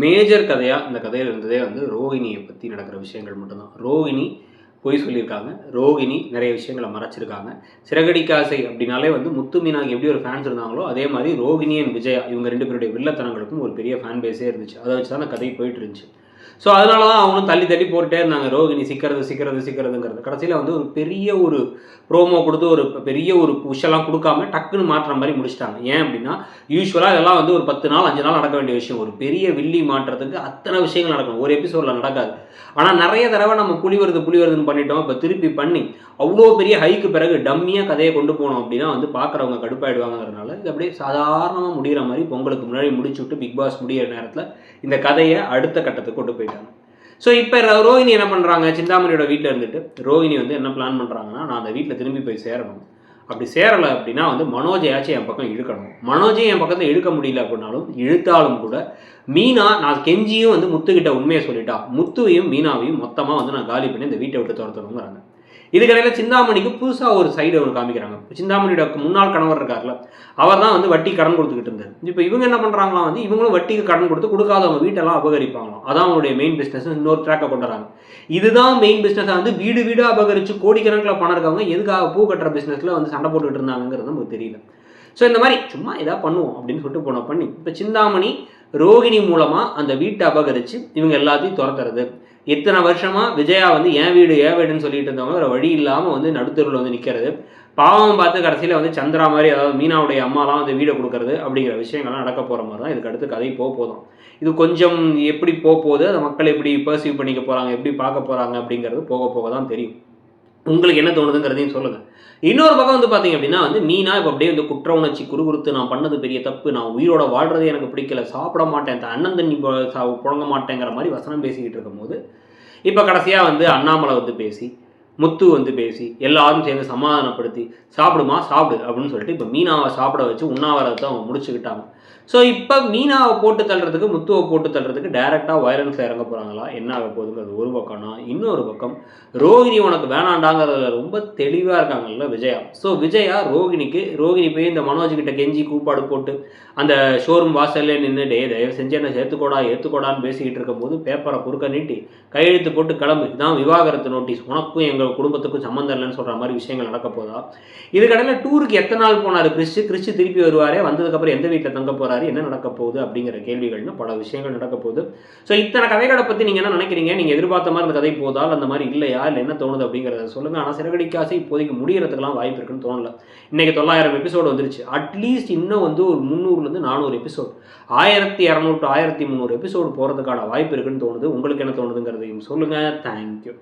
Major கதையாக இந்த கதையில் இருந்ததே வந்து ரோகிணியை பற்றி நடக்கிற விஷயங்கள் மட்டும்தான். ரோகிணி பொய் சொல்லியிருக்காங்க. ரோகிணி நிறைய விஷயங்களை மறைச்சிருக்காங்க. சிறகடிக்காசை அப்படின்னாலே வந்து முத்து மீனாக்கு எப்படி ஒரு ஃபேன்ஸ் இருந்தாங்களோ அதே மாதிரி ரோஹிணி அண்ட் விஜயா இவங்க ரெண்டு பேருடைய வில்லத்தனங்களுக்கும் ஒரு பெரிய ஃபேன் பேஸே இருந்துச்சு. அதை வச்சு தான் அந்த கதை போயிட்டு இருந்துச்சு. ஸோ அதனால தான் அவங்களும் தள்ளி தள்ளி போட்டுட்டே இருந்தாங்க. ரோகிணி சிக்கிறது சிக்கிறது சிக்கிறதுங்கிறது. கடைசியில் வந்து ஒரு பெரிய ஒரு ப்ரோமோ கொடுத்து ஒரு பெரிய ஒரு புஷெல்லாம் கொடுக்காம டக்குன்னு மாற்றுற மாதிரி முடிச்சிட்டாங்க. ஏன் அப்படின்னா யூஸ்வலாக இதெல்லாம் வந்து ஒரு பத்து நாள் அஞ்சு நாள் நடக்க வேண்டிய விஷயம். ஒரு பெரிய வில்லி மாற்றுறதுக்கு அத்தனை விஷயங்கள் நடக்கும் ஒரு எபிசோடில் நடக்காது. ஆனால் நிறைய தடவை நம்ம புலி வருது புலி வருதுன்னு பண்ணிட்டோம். இப்போ திருப்பி பண்ணி அவ்வளோ பெரிய ஹைக்கு பிறகு டம்மியாக கதையை கொண்டு போனோம் அப்படின்னா வந்து பார்க்குறவங்க கடுப்பாயிடுவாங்கிறதுனால இது அப்படியே சாதாரணமாக முடிகிற மாதிரி பொங்கலுக்கு முன்னாடி முடிச்சு விட்டு பிக் பாஸ் முடிகிற நேரத்தில் இந்த கதையை அடுத்த கட்டத்துக்கு கொண்டு போயிட்டாங்க. ஸோ இப்போ ரோஹிணி என்ன பண்ணுறாங்க சிந்தாமணியோட வீட்டில் இருந்துட்டு ரோஹிணி வந்து என்ன பிளான் பண்ணுறாங்கன்னா நான் அந்த வீட்டில் திரும்பி போய் சேரணும். அப்படி சேரலை அப்படின்னா வந்து மனோஜையாச்சும் என் பக்கம் இழுக்கணும். மனோஜையும் என் பக்கத்தில் இழுக்க முடியல அப்படின்னாலும் இழுத்தாலும் கூட மீனா நான் கெஞ்சியும் வந்து முத்துக்கிட்ட உண்மையை சொல்லிட்டா. முத்துவையும் மீனாவையும் மொத்தமாக வந்து நான் காலி பண்ணி இந்த வீட்டை விட்டு துரத்தணுங்கிறாங்க. இதுக்கடையில் சிந்தாமணிக்கு புதுசாக ஒரு சைடு ஒன்று காமிக்கிறாங்க. சிந்தாமணியோட முன்னாள் கணவர் இருக்கார்ல அவர் தான் வந்து வட்டி கடன் கொடுத்துக்கிட்டு இருந்தார். இப்போ இவங்க என்ன பண்ணுறாங்களாம் வந்து இவங்களும் வட்டிக்கு கடன் கொடுத்து கொடுக்காதவங்க வீட்டெல்லாம் அபகரிப்பாங்களாம். அதான் அவங்களுடைய மெயின் பிஸ்னஸ் இன்னொரு ட்ராக்கை கொண்டு வராங்க. இதுதான் மெயின் பிஸ்னஸாக வந்து வீடு வீடாக அபகரித்து கோடிக்கணக்கில் பணம் இருக்கவங்க எதுக்காக பூ கட்டுற பிஸ்னஸில் வந்து சண்டை போட்டுக்கிட்டு இருந்தாங்கிறது நமக்கு தெரியல. ஸோ இந்த மாதிரி சும்மா எதாவது பண்ணுவோம் அப்படின்னு சொல்லிட்டு போன பண்ணி இப்போ சிந்தாமணி ரோகிணி மூலமாக அந்த வீட்டை அபகரித்து இவங்க எல்லாத்தையும் துரத்துறது. இத்தனை வருஷமாக விஜயா வந்து என் வீடு ஏன் வீடுன்னு சொல்லிட்டு இருந்தவங்க வேறு வழி இல்லாமல் வந்து நடுத்தருவில் வந்து நிற்கிறது பாவம் பார்த்து கடைசியில் வந்து சந்திரா மாதிரி அதாவது மீனாவுடைய அம்மாலாம் வந்து வீடை கொடுக்கறது அப்படிங்கிற விஷயங்கள்லாம் நடக்க போகிற மாதிரி தான் இதுக்கு அடுத்து கதை போக போதும். இது கொஞ்சம் எப்படி போக போகுது? அதை மக்கள் எப்படி பர்சீவ் பண்ணிக்க போகிறாங்க எப்படி பார்க்க போகிறாங்க அப்படிங்கிறது போக போக தான் தெரியும். உங்களுக்கு என்ன தோணுதுங்கிறதையும் சொல்லுங்கள் இன்னொரு பக்கம் வந்து பார்த்தீங்க அப்படின்னா வந்து மீனா இப்போ அப்படியே வந்து குற்ற உணர்ச்சி குறுகுறுத்து நான் பண்ணது பெரிய தப்பு நான் உயிரோட வாழ்றதே எனக்கு பிடிக்கல சாப்பிட மாட்டேன் அண்ணன் தண்ணி புழங்க மாட்டேங்கிற மாதிரி வசனம் பேசிக்கிட்டு இருக்கும்போது இப்போ கடைசியாக வந்து அண்ணாமலை வந்து பேசி முத்து வந்து பேசி எல்லாரும் சேர்ந்து சமாதானப்படுத்தி சாப்பிடுமா சாப்பிடு அப்படின்னு சொல்லிட்டு இப்போ மீனாவை சாப்பிட வச்சு உண்ணாவிரதத்தை அவங்க முடிச்சுக்கிட்டாங்க. ஸோ இப்போ மீனாவை போட்டு தள்ளுறதுக்கு முத்துவை போட்டு தள்ளுறதுக்கு டைரெக்டாக வயலன்ஸில் இறங்க போகிறாங்களா என்ன ஆக போகுதுங்கிறது ஒரு பக்கம்னா இன்னொரு பக்கம் ரோஹிணி உனக்கு வேணாண்டாங்கிறதுல ரொம்ப தெளிவாக இருக்காங்கல்ல விஜயா. ஸோ விஜயா ரோகிணிக்கு ரோஹிணி போய் இந்த மனோஜ்கிட்ட கெஞ்சி கூப்பாடு போட்டு அந்த ஷோரூம் வாசல்லே நின்று டே தயவு செஞ்சு என்ன சேர்த்துக்கோடா ஏற்றுக்கோடான்னு பேசிக்கிட்டு இருக்கும்போது பேப்பரை குறுக்க நீட்டி கையெழுத்து போட்டு கிளம்பு. இதான் விவாகரத்து நோட்டீஸ் உனக்கும் எங்கள் குடும்பத்துக்கும் சம்மந்தம் இல்லைன்னு சொல்கிற மாதிரி விஷயங்கள் நடக்க போதா? இதுக்கடையில் டூருக்கு எத்தனை நாள் போனார் கிறிஸ்து? கிறிஸ்து திருப்பி வருவாரே? வந்ததுக்கப்புறம் எந்த வீட்டில் தங்க போகிறார் என்ன நடக்க போகுது அப்படிங்கிற கேள்விகள்னு பல விஷயங்கள் நடக்க போகுது. ஸோ இத்தனை கதைகளை பற்றி நீங்கள் என்ன நினைக்கிறீங்க? நீங்கள் எதிர்பார்த்த மாதிரி அந்த கதை போதால் அந்த மாதிரி இல்லையா? இல்லை என்ன தோணுது அப்படிங்கிறத சொல்லுங்கள் ஆனால் சிறகடிக்காசை இப்போதைக்கு முடிகிறதுக்கெல்லாம் வாய்ப்பு இருக்குன்னு தோணல. இன்னைக்கு தொள்ளாயிரம் எபிசோடு வந்துருச்சு. அட்லீஸ்ட் இன்னும் வந்து ஒரு முந்நூறுலேருந்து நானூறு எபிசோட் ஆயிரத்தி இரநூறு டு ஆயிரத்தி முந்நூறு எபிசோடு போகிறதுக்கான வாய்ப்பு இருக்குன்னு தோணுது. உங்களுக்கு என்ன தோணுதுங்கிறதையும் சொல்லுங்கள் தேங்க்யூ